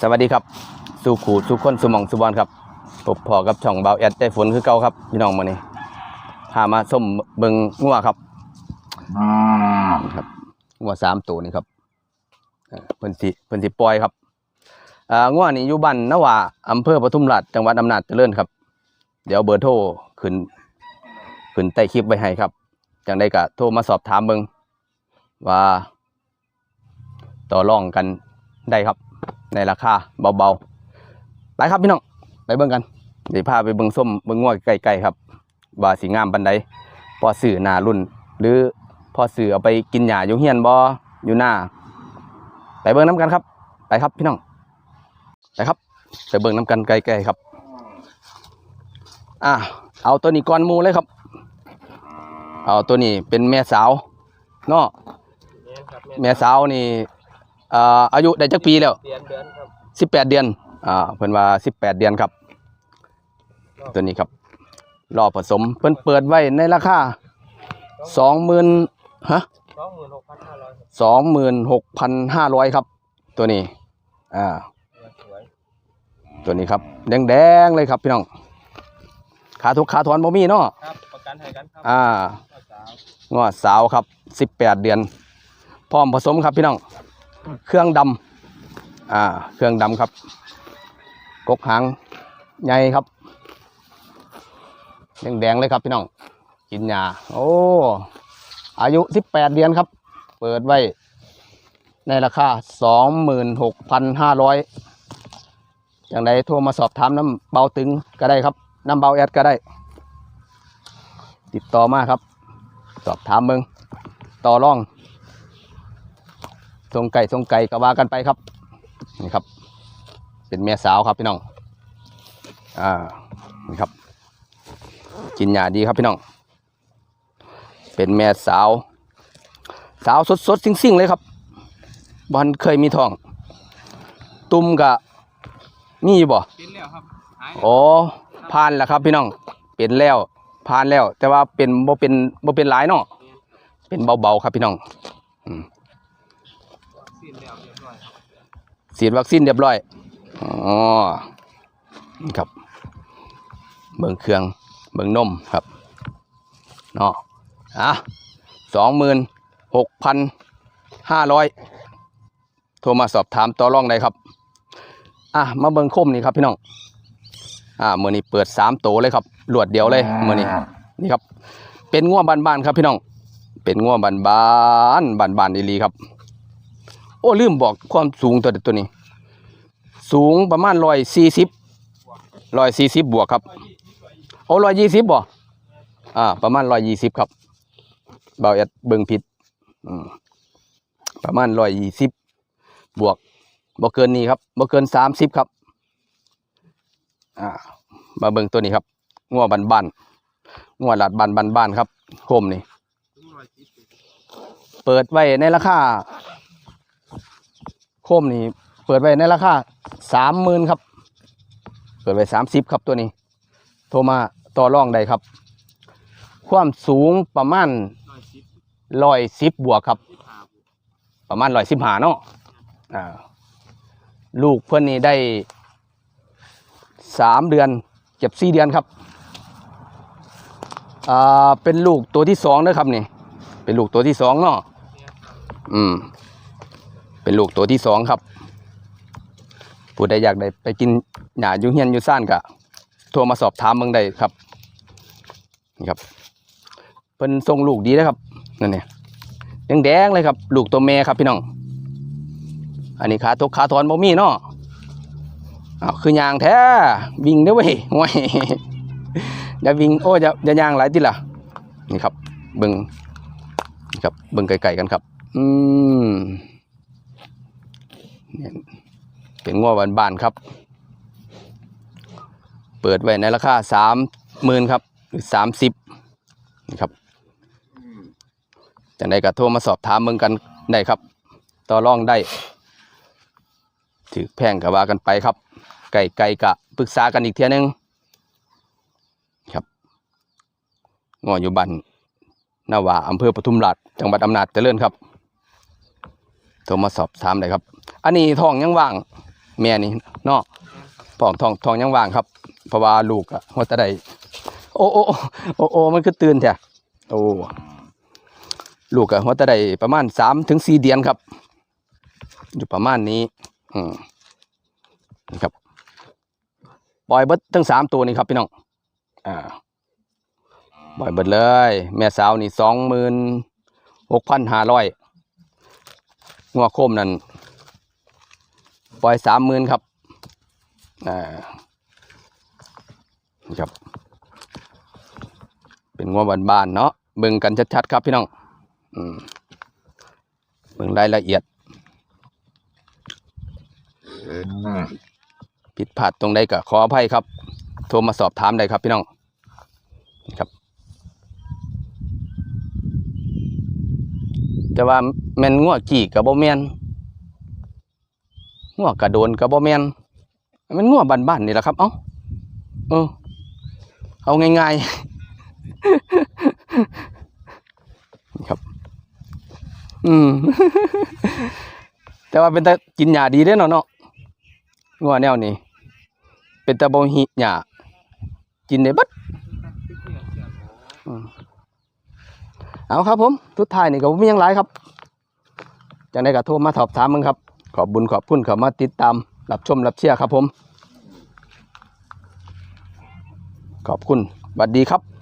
สวัสดีครับสู่ขูสู่คนสมองสุบอลครับพบพอกับช่องเบาแอดใจฝนคือเก่าครับพี่น้องมานี่พามาส้มเบิงงัวครับนี่ครับงัวสามตัวนี่ครับเอ่อเพิ่นสิเพิ่นสิปล่อยครับอ่างัวนี่อยู่บ้านนวาอำเภอปทุมราชจังหวัดอำนาจเจริญครับ เดี๋ยวเบอร์โทรขึ้นขึ้นใต้คลิปไว้ให้ครับจังได้ก็โทรมาสอบถามเบิงว่า ต่อรองกันได้ครับ ในราคาเบาๆ ไปครับพี่น้อง ไปเบิ่งกันเดี๋ยวพาไปเบิ่งส้มเบิ่งงวใกลๆครับว่าสีงามปันใดพอสื่อหนารุ่น หรือพอสื่อเอาไปกินหญ้าอยู่เฮียนบ่อยู่หน้า ไปเบิ่งน้ำกันครับ ไปครับพี่น้อง ไปครับ ไปเบิ่งน้ำกันใกลๆครับ อะเอาตัวนี้ก่อนมูเลยครับ เอาตัวนี้เป็นแม่สาวเนาะแม่สาวนี่ อ่ออายุได้จักปีแล้วเดือนเดือนครับสิบแปดเดือนอ่าเพิ่นว่าสิบแปดเดือนครับ ตัวนี้ครับรอบผสมเพิ่นเปิดไว้ในราคาสองหมื่นฮะสองหมื่นหกพันห้าร้อยครับสองหมื่นหกพันห้าร้อยครับ ตัวนี้อ่าสวยตัวนี้ครับแดงๆเลยครับพี่น้องขาทุกขาถอนบ่มีเนาะครับประกันให้กันครับอ่าข้าวสาวงอสาวครับสิบแปดเดือน พร้อมผสมครับพี่น้อง เครื่องดำอ่าเครื่องดำครับ กกหางใหญ่ครับแดงๆเลยครับพี่น้อง กินยาโอ้อายุสิบแปดเดือนครับ เปิดไว้ ในราคาสองหมื่นหกพันห้าร้อยอย่างไรโทรมาสอบถามน้ำเบาตึงก็ได้ครับน้ำเบาแอดก็ได้ ติดต่อมาครับ สอบถามเบิงต่อรอง ทรงไก่ทรงไก่ก็ว่ากันไปครับนี่ครับ เป็นแม่สาวครับพี่น้องอ่านี่ครับ กินหยาดีครับพี่น้อง เป็นแม่สาว สาวสดสดๆซิ่งๆเลยครับบอลเคยมีทอง ตุ่มกะมีอยู่บ่กินแล้วครับหายอ๋อผ่านแล้วครับพี่น้อง เป็นแล้วผ่านแล้ว แต่ว่าเป็นบ่เป็นบ่เป็นหลายเนาะเป็นเบาๆครับพี่น้องสิ้นแล้วเรียบร้อยครับ ฉีดวัคซีนเรียบร้อยอ๋อนี่ครับ เบิ่งเครื่อง เบิ่งนมครับเนาะอะสองหมื่นหกพันห้าร้อยโทรมาสอบถามต่อรองได้ครับ อะ มาเบิ่งคมนี่ครับพี่น้อง อ่ามือนี้เปิดสามโตเลยครับรวดเดียวเลยมือนี้นี่ครับ เป็นง่วบานๆครับพี่น้อง เป็นง่วบานๆบานๆอีหลีครับโอ้ลืมบอกความสูงตัวตัวนี้ สูงประมาณร้อยสี่สิบร้อยสี่สิบบวกครับโอ้ร้อยยี่สิบบ่อ่า ประมาณร้อยยี่สิบครับเบาเอ็ดเบิ่งผิดประมาณร้อยยี่สิบบวกบ่เกินนี้ครับบ่เกินสามสิบครับ อ่า มาเบิ่งตัวนี้ครับงัวบันบันงัวหลัดบันบันบานครับโคมนี่ เปิดไว้ในราคา โคมนี่เปิดไว้ในราคาสามหมื่นครับ เปิดไว้สามสิบครับตัวนี้ โทรมาต่อรองได้ครับ ความสูงประมาณร้อยสิบบวกครับ ประมาณร้อยสิบหาเนาะอ่าลูกเพื่อนนี่ได้สามเดือนเก็บสี่เดือนครับอ่าเป็นลูกตัวที่สองนะครับนี่ เป็นลูกตัวที่สองเนาะอืม เป็นลูกตัวที่สองครับผู้ใดอยากได้ไปกินหญ้าอยู่เฮียนอยู่ซ่านกะโทรมาสอบถามเมืองใดครับนี่ครับเพิ่นส่งลูกดีนะครับนั่นเนี่ยยังแดงเลยครับ ลูกตัวแม่ครับพี่น้อง อันนี้ขาตกขาถอนบ่มีเนาะอ้าวคือยางแท้วิ่งเด้เว้ยห่วยอย่าวิ่งโอ้อย่าอย่ายางหลายติล่ะนี่ครับเบิ่งนี่ครับเบิ่งไกลๆกันครับ อืม เนี่ยเป็นงัวบานๆครับ เปิดไว้ในราคาสามหมื่นครับ หรือสามสิบนี่ครับจังใดก็โทรมาสอบถามเมืองกันได้ครับ ต่อรองได้ ถือแพงกับว่ากันไปครับ ไก่ไก่กะปรึกษากันอีกเทียนึงครับงออยู่บ้านนาวาอำเภอปทุมราชจังหวัดอำนาจเจริญครับ โทรมาสอบถามได้ครับ อันนี้ทองยังว่าง แม่นี่เนาะทองทองทองยังว่างครับเพราะว่าลูกอะว่าจะไดโอ้โอ้โอ้โอ้มันคือตื่นแท้โอ้ลูกอะว่าจะไดประมาณสามถึงสี่เดือนครับ อยู่ประมาณนี้ อืมนี่ครับปล่อยเบิดทั้งสามตัวนี้ครับพี่น้องอ่าปล่อยเบิดเลย แม่สาวนี่สองหมื่นหกพันห้าร้อย งัวโคมนั่นปล่อยสามหมื่นครับอ่านี่ครับ เป็นงัวบานๆเนาะเบิ่งกันชัดๆครับพี่น้องอืมเบิ่งรายละเอียดผิดพลาดตรงใดก็ขออภัยครับ โทรมาสอบถามได้ครับพี่น้องนะครับ จะว่าแม่นงัวกี่กับบ่แม่นงัวกระโดนกับบ่แม่นมันงัวบ้านๆนี่แหละครับ เอ้าเออเอาง่ายๆนะครับ อืม แต่ว่าเป็นแต่กินหญ้าดีเด้เนาะเนาะงัวแนวนี้ เป็นตะบงหิหญ้ากินได้บัดอืม เอาครับผมทุดท้ายนี่ก็ไมีหยังหลายครับจังได้ก็โทรมาสอบถามมึงครับ ขอบบุญขอบคุณขอมาติดตามรับชมรับเชียร์ครับผม ขอบคุณบัดดีครับ